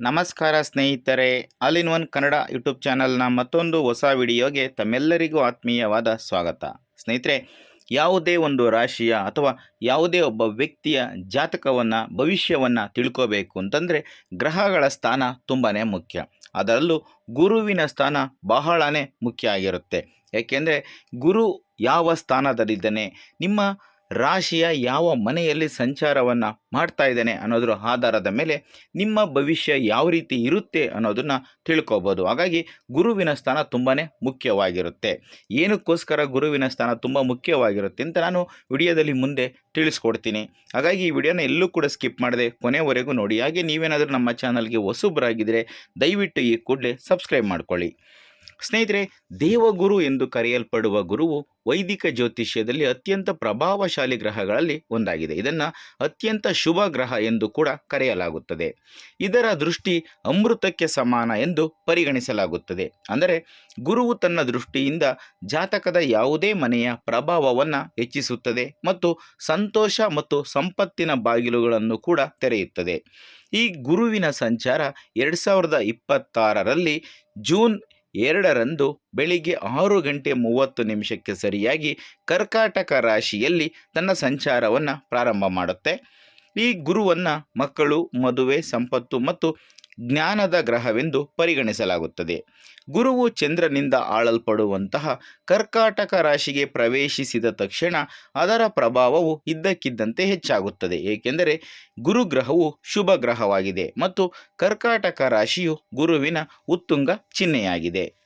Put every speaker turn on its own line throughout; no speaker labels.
ನಮಸ್ಕಾರ ಸ್ನೇಹಿತರೆ, all in one Kannada YouTube ಚಾನಲ್ನ ಮತ್ತೊಂದು ಹೊಸ ವಿಡಿಯೋಗೆ ತಮ್ಮೆಲ್ಲರಿಗೂ ಆತ್ಮೀಯವಾದ ಸ್ವಾಗತ. ಸ್ನೇಹಿತರೆ, ಯಾವುದೇ ಒಂದು ರಾಶಿಯ ಅಥವಾ ಯಾವುದೇ ಒಬ್ಬ ವ್ಯಕ್ತಿಯ ಜಾತಕವನ್ನು, ಭವಿಷ್ಯವನ್ನು ತಿಳ್ಕೋಬೇಕು ಅಂತಂದರೆ ಗ್ರಹಗಳ ಸ್ಥಾನ ತುಂಬಾ ಮುಖ್ಯ. ಅದರಲ್ಲೂ ಗುರುವಿನ ಸ್ಥಾನ ಬಹಳನೇ ಮುಖ್ಯ ಆಗಿರುತ್ತೆ. ಏಕೆಂದರೆ ಗುರು ಯಾವ ಸ್ಥಾನದಲ್ಲಿದ್ದಾನೆ, ನಿಮ್ಮ ರಾಶಿಯ ಯಾವ ಮನೆಯಲ್ಲಿ ಸಂಚಾರವನ್ನು ಮಾಡ್ತಾ ಇದ್ದಾನೆ ಅನ್ನೋದ್ರ ಆಧಾರದ ಮೇಲೆ ನಿಮ್ಮ ಭವಿಷ್ಯ ಯಾವ ರೀತಿ ಇರುತ್ತೆ ಅನ್ನೋದನ್ನು ತಿಳ್ಕೋಬೋದು. ಹಾಗಾಗಿ ಗುರುವಿನ ಸ್ಥಾನ ತುಂಬಾ ಮುಖ್ಯವಾಗಿರುತ್ತೆ. ಏನಕ್ಕೋಸ್ಕರ ಗುರುವಿನ ಸ್ಥಾನ ತುಂಬ ಮುಖ್ಯವಾಗಿರುತ್ತೆ ಅಂತ ನಾನು ವಿಡಿಯೋದಲ್ಲಿ ಮುಂದೆ ತಿಳಿಸ್ಕೊಡ್ತೀನಿ. ಹಾಗಾಗಿ ಈ ವಿಡಿಯೋನ ಎಲ್ಲೂ ಕೂಡ ಸ್ಕಿಪ್ ಮಾಡದೆ ಕೊನೆವರೆಗೂ ನೋಡಿ. ಹಾಗೆ ನೀವೇನಾದರೂ ನಮ್ಮ ಚಾನಲ್ಗೆ ಹೊಸಬ್ರಾಗಿದ್ದರೆ ದಯವಿಟ್ಟು ಈ ಕೂಡಲೇ ಸಬ್ಸ್ಕ್ರೈಬ್ ಮಾಡ್ಕೊಳ್ಳಿ. ಸ್ನೇಹಿತರೆ, ದೇವಗುರು ಎಂದು ಕರೆಯಲ್ಪಡುವ ಗುರುವು ವೈದಿಕ ಜ್ಯೋತಿಷ್ಯದಲ್ಲಿ ಅತ್ಯಂತ ಪ್ರಭಾವಶಾಲಿ ಗ್ರಹಗಳಲ್ಲಿ ಒಂದಾಗಿದೆ. ಇದನ್ನು ಅತ್ಯಂತ ಶುಭ ಗ್ರಹ ಎಂದು ಕೂಡ ಕರೆಯಲಾಗುತ್ತದೆ. ಇದರ ದೃಷ್ಟಿ ಅಮೃತಕ್ಕೆ ಸಮಾನ ಎಂದು ಪರಿಗಣಿಸಲಾಗುತ್ತದೆ. ಅಂದರೆ, ಗುರುವು ತನ್ನ ದೃಷ್ಟಿಯಿಂದ ಜಾತಕದ ಯಾವುದೇ ಮನೆಯ ಪ್ರಭಾವವನ್ನು ಹೆಚ್ಚಿಸುತ್ತದೆ ಮತ್ತು ಸಂತೋಷ ಮತ್ತು ಸಂಪತ್ತಿನ ಬಾಗಿಲುಗಳನ್ನು ಕೂಡ ತೆರೆಯುತ್ತದೆ. ಈ ಗುರುವಿನ ಸಂಚಾರ ಎರಡು ಸಾವಿರದ ಇಪ್ಪತ್ತಾರರಲ್ಲಿ ಜೂನ್ ಎರಡರಂದು ಬೆಳಿಗ್ಗೆ ಆರು ಗಂಟೆ ಮೂವತ್ತು ನಿಮಿಷಕ್ಕೆ ಸರಿಯಾಗಿ ಕರ್ಕಾಟಕ ರಾಶಿಯಲ್ಲಿ ತನ್ನ ಸಂಚಾರವನ್ನು ಪ್ರಾರಂಭ ಮಾಡುತ್ತೆ. ಈ ಗುರುವನ್ನು ಮಕ್ಕಳು, ಮದುವೆ, ಸಂಪತ್ತು ಮತ್ತು ಜ್ಞಾನದ ಗ್ರಹವೆಂದು ಪರಿಗಣಿಸಲಾಗುತ್ತದೆ. ಗುರುವು ಚಂದ್ರನಿಂದ ಆಳಲ್ಪಡುವಂತಹ ಕರ್ಕಾಟಕ ರಾಶಿಗೆ ಪ್ರವೇಶಿಸಿದ ತಕ್ಷಣ ಅದರ ಪ್ರಭಾವವು ಇದ್ದಕ್ಕಿದ್ದಂತೆ ಹೆಚ್ಚಾಗುತ್ತದೆ. ಏಕೆಂದರೆ ಗುರುಗ್ರಹವು ಶುಭ ಗ್ರಹವಾಗಿದೆ ಮತ್ತು ಕರ್ಕಾಟಕ ರಾಶಿಯು ಗುರುವಿನ ಉತ್ತುಂಗ ಚಿಹ್ನೆಯಾಗಿದೆ.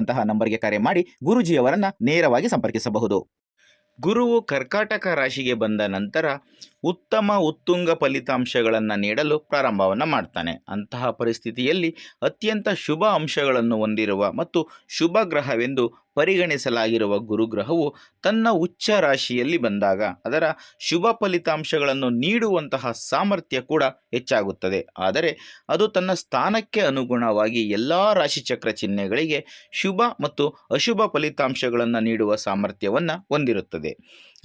ಇರುವಂತಹ ನಂಬರ್ಗೆ ಕರೆ ಮಾಡಿ ಗುರುಜಿಯವರನ್ನ ನೇರವಾಗಿ ಸಂಪರ್ಕಿಸಬಹುದು. ಗುರುವು ಕರ್ಕಾಟಕ ರಾಶಿಗೆ ಬಂದ ನಂತರ ಉತ್ತಮ ಉತ್ತುಂಗ ಫಲಿತಾಂಶಗಳನ್ನು ನೀಡಲು ಪ್ರಾರಂಭವನ್ನು ಮಾಡ್ತಾನೆ. ಅಂತಹ ಪರಿಸ್ಥಿತಿಯಲ್ಲಿ ಅತ್ಯಂತ ಶುಭ ಅಂಶಗಳನ್ನು ಹೊಂದಿರುವ ಮತ್ತು ಶುಭ ಗ್ರಹವೆಂದು ಪರಿಗಣಿಸಲಾಗಿರುವ ಗುರುಗ್ರಹವು ತನ್ನ ಉಚ್ಚ ರಾಶಿಯಲ್ಲಿ ಬಂದಾಗ ಅದರ ಶುಭ ಫಲಿತಾಂಶಗಳನ್ನು ನೀಡುವಂತಹ ಸಾಮರ್ಥ್ಯ ಕೂಡ ಹೆಚ್ಚಾಗುತ್ತದೆ. ಆದರೆ ಅದು ತನ್ನ ಸ್ಥಾನಕ್ಕೆ ಅನುಗುಣವಾಗಿ ಎಲ್ಲ ರಾಶಿಚಕ್ರ ಚಿಹ್ನೆಗಳಿಗೆ ಶುಭ ಮತ್ತು ಅಶುಭ ಫಲಿತಾಂಶಗಳನ್ನು ನೀಡುವ ಸಾಮರ್ಥ್ಯವನ್ನು ಹೊಂದಿರುತ್ತದೆ.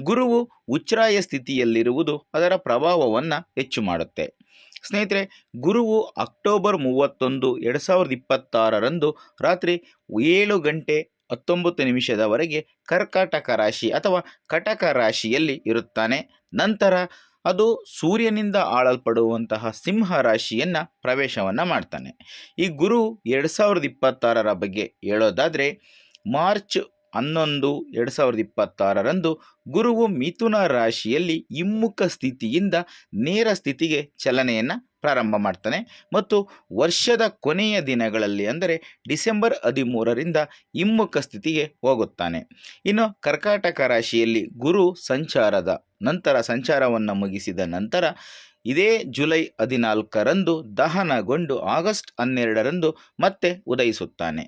ಗುರುವು ಉಚ್ಛ್ರಾಯ ಸ್ಥಿತಿಯಲ್ಲಿರುವುದು ಅದರ ಪ್ರಭಾವವನ್ನು ಹೆಚ್ಚು ಮಾಡುತ್ತೆ. ಸ್ನೇಹಿತರೆ, ಗುರುವು ಅಕ್ಟೋಬರ್ ಮೂವತ್ತೊಂದು, ಎರಡು ಸಾವಿರದ ಇಪ್ಪತ್ತಾರರಂದು ರಾತ್ರಿ ಏಳು ಗಂಟೆ ಹತ್ತೊಂಬತ್ತು ನಿಮಿಷದವರೆಗೆ ಕರ್ಕಾಟಕ ರಾಶಿ ಅಥವಾ ಕಟಕ ರಾಶಿಯಲ್ಲಿ ಇರುತ್ತಾನೆ. ನಂತರ ಅದು ಸೂರ್ಯನಿಂದ ಆಳಲ್ಪಡುವಂತಹ ಸಿಂಹ ರಾಶಿಯನ್ನು ಪ್ರವೇಶವನ್ನು ಮಾಡ್ತಾನೆ. ಈ ಗುರು ಎರಡು ಸಾವಿರದ ಇಪ್ಪತ್ತಾರರ ಬಗ್ಗೆ ಹೇಳೋದಾದರೆ, ಮಾರ್ಚ್ ಹನ್ನೊಂದು, ಎರಡು ಸಾವಿರದ ಇಪ್ಪತ್ತಾರರಂದು ಗುರುವು ಮಿಥುನ ರಾಶಿಯಲ್ಲಿ ಹಿಮ್ಮುಖ ಸ್ಥಿತಿಯಿಂದ ನೇರ ಸ್ಥಿತಿಗೆ ಚಲನೆಯನ್ನು ಪ್ರಾರಂಭ ಮಾಡ್ತಾನೆ. ಮತ್ತು ವರ್ಷದ ಕೊನೆಯ ದಿನಗಳಲ್ಲಿ ಅಂದರೆ ಡಿಸೆಂಬರ್ ಹದಿಮೂರರಿಂದ ಹಿಮ್ಮುಖ ಸ್ಥಿತಿಗೆ ಹೋಗುತ್ತಾನೆ. ಇನ್ನು ಕರ್ಕಾಟಕ ರಾಶಿಯಲ್ಲಿ ಗುರು ಸಂಚಾರದ ನಂತರ, ಸಂಚಾರವನ್ನು ಮುಗಿಸಿದ ನಂತರ ಇದೇ ಜುಲೈ ಹದಿನಾಲ್ಕರಂದು ದಹನಗೊಂಡು ಆಗಸ್ಟ್ ಹನ್ನೆರಡರಂದು ಮತ್ತೆ ಉದಯಿಸುತ್ತಾನೆ.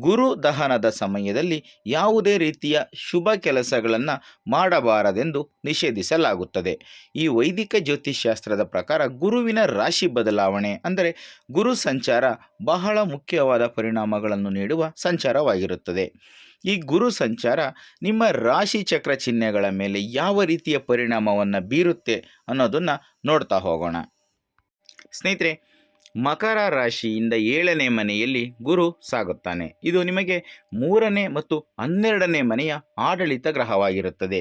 ಗುರು ದಹನದ ಸಮಯದಲ್ಲಿ ಯಾವುದೇ ರೀತಿಯ ಶುಭ ಕೆಲಸಗಳನ್ನು ಮಾಡಬಾರದೆಂದು ನಿಷೇಧಿಸಲಾಗುತ್ತದೆ. ಈ ವೈದಿಕ ಜ್ಯೋತಿಷಾಸ್ತ್ರದ ಪ್ರಕಾರ ಗುರುವಿನ ರಾಶಿ ಬದಲಾವಣೆ ಅಂದರೆ ಗುರು ಸಂಚಾರ ಬಹಳ ಮುಖ್ಯವಾದ ಪರಿಣಾಮಗಳನ್ನು ನೀಡುವ ಸಂಚಾರವಾಗಿರುತ್ತದೆ. ಈ ಗುರು ಸಂಚಾರ ನಿಮ್ಮ ರಾಶಿ ಚಕ್ರ ಚಿಹ್ನೆಗಳ ಮೇಲೆ ಯಾವ ರೀತಿಯ ಪರಿಣಾಮವನ್ನು ಬೀರುತ್ತೆ ಅನ್ನೋದನ್ನು ನೋಡ್ತಾ ಹೋಗೋಣ. ಸ್ನೇಹಿತರೆ, ಮಕರ ರಾಶಿಯಿಂದ ಏಳನೇ ಮನೆಯಲ್ಲಿ ಗುರು ಸಾಗುತ್ತಾನೆ. ಇದು ನಿಮಗೆ ಮೂರನೇ ಮತ್ತು ಹನ್ನೆರಡನೇ ಮನೆಯ ಆಡಳಿತ ಗ್ರಹವಾಗಿರುತ್ತದೆ.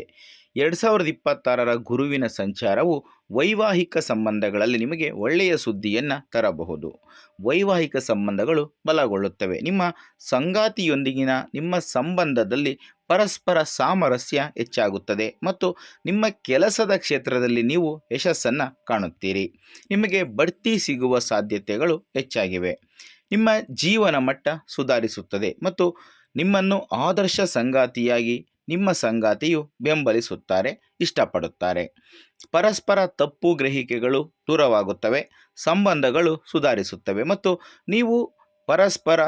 ಎರಡು ಸಾವಿರದ ಇಪ್ಪತ್ತಾರರ ಗುರುವಿನ ಸಂಚಾರವು ವೈವಾಹಿಕ ಸಂಬಂಧಗಳಲ್ಲಿ ನಿಮಗೆ ಒಳ್ಳೆಯ ಸುದ್ದಿಯನ್ನು ತರಬಹುದು. ವೈವಾಹಿಕ ಸಂಬಂಧಗಳು ಬಲಗೊಳ್ಳುತ್ತವೆ. ನಿಮ್ಮ ಸಂಗಾತಿಯೊಂದಿಗಿನ ನಿಮ್ಮ ಸಂಬಂಧದಲ್ಲಿ ಪರಸ್ಪರ ಸಾಮರಸ್ಯ ಹೆಚ್ಚಾಗುತ್ತದೆ ಮತ್ತು ನಿಮ್ಮ ಕೆಲಸದ ಕ್ಷೇತ್ರದಲ್ಲಿ ನೀವು ಯಶಸ್ಸನ್ನು ಕಾಣುತ್ತೀರಿ. ನಿಮಗೆ ಬಡ್ತಿ ಸಿಗುವ ಸಾಧ್ಯತೆಗಳು ಹೆಚ್ಚಾಗಿವೆ. ನಿಮ್ಮ ಜೀವನ ಮಟ್ಟ ಸುಧಾರಿಸುತ್ತದೆ ಮತ್ತು ನಿಮ್ಮನ್ನು ಆದರ್ಶ ಸಂಗಾತಿಯಾಗಿ ನಿಮ್ಮ ಸಂಗಾತಿಯು ಬೆಂಬಲಿಸುತ್ತಾರೆ, ಇಷ್ಟಪಡುತ್ತಾರೆ. ಪರಸ್ಪರ ತಪ್ಪು ಗ್ರಹಿಕೆಗಳು ದೂರವಾಗುತ್ತವೆ, ಸಂಬಂಧಗಳು ಸುಧಾರಿಸುತ್ತವೆ ಮತ್ತು ನೀವು ಪರಸ್ಪರ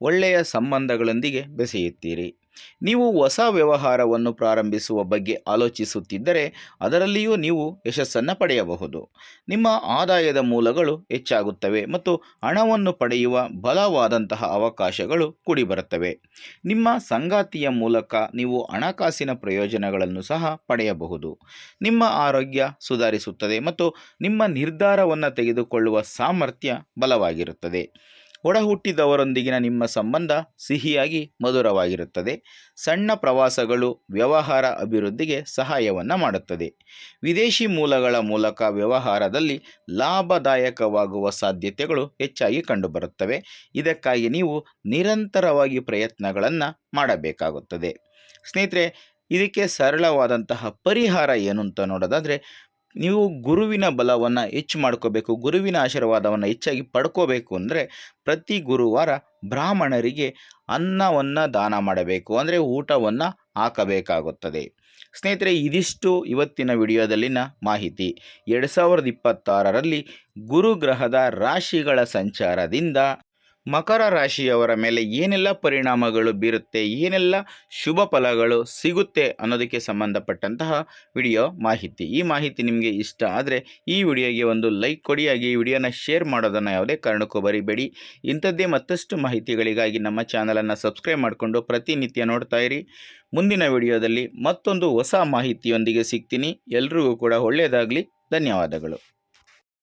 ಒಳ್ಳೆಯ ಸಂಬಂಧಗಳೊಂದಿಗೆ ಬೆಸೆಯುತ್ತೀರಿ. ನೀವು ಹೊಸ ವ್ಯವಹಾರವನ್ನು ಪ್ರಾರಂಭಿಸುವ ಬಗ್ಗೆ ಆಲೋಚಿಸುತ್ತಿದ್ದರೆ ಅದರಲ್ಲಿಯೂ ನೀವು ಯಶಸ್ಸನ್ನು ಪಡೆಯಬಹುದು. ನಿಮ್ಮ ಆದಾಯದ ಮೂಲಗಳು ಹೆಚ್ಚಾಗುತ್ತವೆ ಮತ್ತು ಹಣವನ್ನು ಪಡೆಯುವ ಬಲವಾದಂತಹ ಅವಕಾಶಗಳು ಕೂಡಿಬರುತ್ತವೆ. ನಿಮ್ಮ ಸಂಗಾತಿಯ ಮೂಲಕ ನೀವು ಹಣಕಾಸಿನ ಪ್ರಯೋಜನಗಳನ್ನು ಸಹ ಪಡೆಯಬಹುದು. ನಿಮ್ಮ ಆರೋಗ್ಯ ಸುಧಾರಿಸುತ್ತದೆ ಮತ್ತು ನಿಮ್ಮ ನಿರ್ಧಾರವನ್ನು ತೆಗೆದುಕೊಳ್ಳುವ ಸಾಮರ್ಥ್ಯ ಬಲವಾಗಿರುತ್ತದೆ. ಒಡ ಹುಟ್ಟಿದವರೊಂದಿಗಿನ ನಿಮ್ಮ ಸಂಬಂಧ ಸಿಹಿಯಾಗಿ ಮಧುರವಾಗಿರುತ್ತದೆ. ಸಣ್ಣ ಪ್ರವಾಸಗಳು ವ್ಯವಹಾರ ಅಭಿವೃದ್ಧಿಗೆ ಸಹಾಯವನ್ನು ಮಾಡುತ್ತದೆ. ವಿದೇಶಿ ಮೂಲಗಳ ಮೂಲಕ ವ್ಯವಹಾರದಲ್ಲಿ ಲಾಭದಾಯಕವಾಗುವ ಸಾಧ್ಯತೆಗಳು ಹೆಚ್ಚಾಗಿ ಕಂಡುಬರುತ್ತವೆ. ಇದಕ್ಕಾಗಿ ನೀವು ನಿರಂತರವಾಗಿ ಪ್ರಯತ್ನಗಳನ್ನು ಮಾಡಬೇಕಾಗುತ್ತದೆ. ಸ್ನೇಹಿತರೆ, ಇದಕ್ಕೆ ಸರಳವಾದಂತಹ ಪರಿಹಾರ ಏನು ಅಂತ ನೋಡೋದಾದರೆ ನೀವು ಗುರುವಿನ ಬಲವನ್ನು ಹೆಚ್ಚು ಮಾಡ್ಕೋಬೇಕು, ಗುರುವಿನ ಆಶೀರ್ವಾದವನ್ನು ಹೆಚ್ಚಾಗಿ ಪಡ್ಕೋಬೇಕು ಅಂದರೆ ಪ್ರತಿ ಗುರುವಾರ ಬ್ರಾಹ್ಮಣರಿಗೆ ಅನ್ನವನ್ನು ದಾನ ಮಾಡಬೇಕು, ಅಂದರೆ ಊಟವನ್ನು ಹಾಕಬೇಕಾಗುತ್ತದೆ. ಸ್ನೇಹಿತರೆ, ಇದಿಷ್ಟು ಇವತ್ತಿನ ವಿಡಿಯೋದಲ್ಲಿನ ಮಾಹಿತಿ. ಎರಡು ಸಾವಿರದ ಇಪ್ಪತ್ತಾರರಲ್ಲಿ ಗುರುಗ್ರಹದ ರಾಶಿಗಳ ಸಂಚಾರದಿಂದ ಮಕರ ರಾಶಿಯವರ ಮೇಲೆ ಏನೆಲ್ಲ ಪರಿಣಾಮಗಳು ಬೀರುತ್ತೆ, ಏನೆಲ್ಲ ಶುಭ ಫಲಗಳು ಸಿಗುತ್ತೆ ಅನ್ನೋದಕ್ಕೆ ಸಂಬಂಧಪಟ್ಟಂತಹ ವಿಡಿಯೋ ಮಾಹಿತಿ. ಈ ಮಾಹಿತಿ ನಿಮಗೆ ಇಷ್ಟ ಆದರೆ ಈ ವಿಡಿಯೋಗೆ ಒಂದು ಲೈಕ್ ಕೊಡಿ, ಹಾಗೆ ಈ ವಿಡಿಯೋನ ಶೇರ್ ಮಾಡೋದನ್ನು ಯಾವುದೇ ಕಾರಣಕ್ಕೂ ಬರಿಬೇಡಿ ಇಂಥದ್ದೇ ಮತ್ತಷ್ಟು ಮಾಹಿತಿಗಳಿಗಾಗಿ ನಮ್ಮ ಚಾನಲನ್ನು ಸಬ್ಸ್ಕ್ರೈಬ್ ಮಾಡಿಕೊಂಡು ಪ್ರತಿನಿತ್ಯ ನೋಡ್ತಾ ಇರಿ. ಮುಂದಿನ ವಿಡಿಯೋದಲ್ಲಿ ಮತ್ತೊಂದು ಹೊಸ ಮಾಹಿತಿಯೊಂದಿಗೆ ಸಿಗ್ತೀನಿ. ಎಲ್ರಿಗೂ ಕೂಡ ಒಳ್ಳೆಯದಾಗಲಿ. ಧನ್ಯವಾದಗಳು.